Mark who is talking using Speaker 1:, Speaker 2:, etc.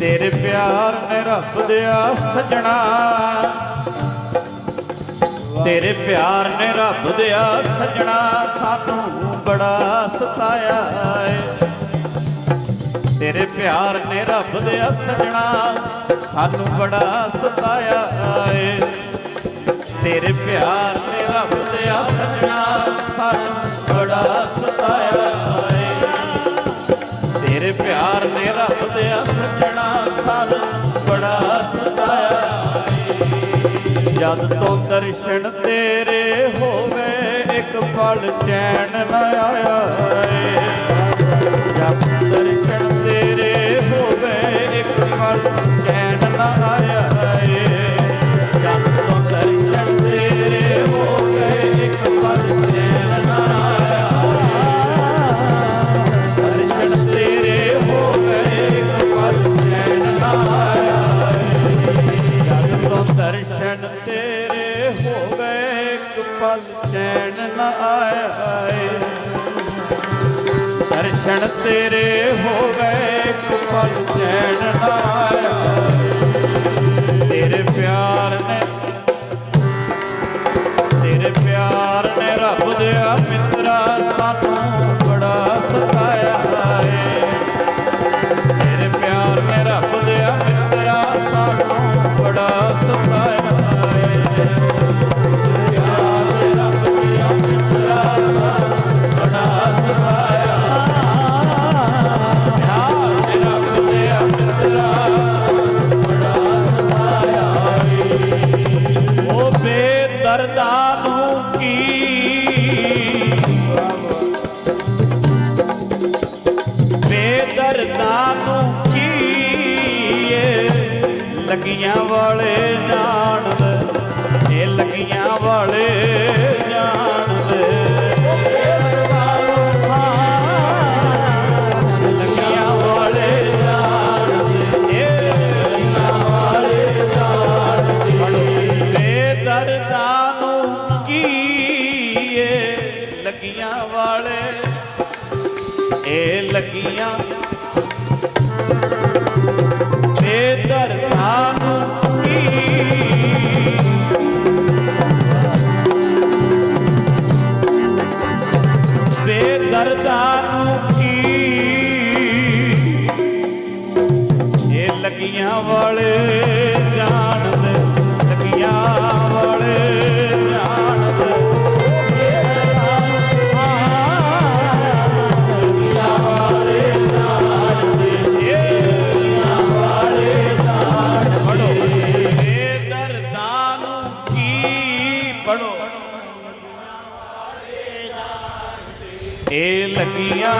Speaker 1: ਤੇਰੇ ਪਿਆਰ ਨੇ ਰੱਬ ਦਿਆ ਸਜਣਾ। ਤੇਰੇ ਪਿਆਰ ਨੇ ਰੱਬ ਦਿਆ ਸਜਣਾ, ਸਾਨੂੰ ਬੜਾ ਸਤਾਇਆ ਏ। ਤੇਰੇ ਪਿਆਰ ਨੇ ਰੱਬ ਦਿਆ ਸਜਣਾ, ਸਾਨੂੰ ਬੜਾ ਸਤਾਇਆ ਏ। ਤੇਰੇ ਪਿਆਰ ਨੇ ਰੱਬ ਦਿਆ ਸਜਣਾ, ਸਾਨੂੰ ਜਦ ਤੋਂ ਦਰਸ਼ਨ ਤੇਰੇ ਹੋਵੇ ਇੱਕ ਪਲ ਚੈਨ ਨਾ ਆਇਆ ਏ ਪਲ ਚੈਨ ਨਾ ਆਇਆ ਏ ਦਰਸ਼ਨ ਤੇਰੇ ਹੋ ਗਏ ਇੱਕ ਪਲ ਚੈਨ ਨਾ ਬੇਦਰਦਾਂ ਨੂੰ ਕੀ? ਬੇਦਰਦਾਂ ਨੂੰ ਕੀ ਲੱਗੀਆਂ ਵਾਲੇ ਜਾਣਦੇ ਇਹ ਲੱਗੀਆਂ ਵਾਲੇ ਜਾਣਦੇ ਇਹ ਲੱਗੀਆਂ ਬੇਦਰਦਾਂ ਨੂੰ ਕੀ? ਬੇਦਰਦਾਂ ਨੂੰ ਕੀ? ਇਹ ਲੱਗੀਆਂ ਵਾਲੇ ਕੀ ਪੜੋ ਇਹ ਲੱਗੀਆਂ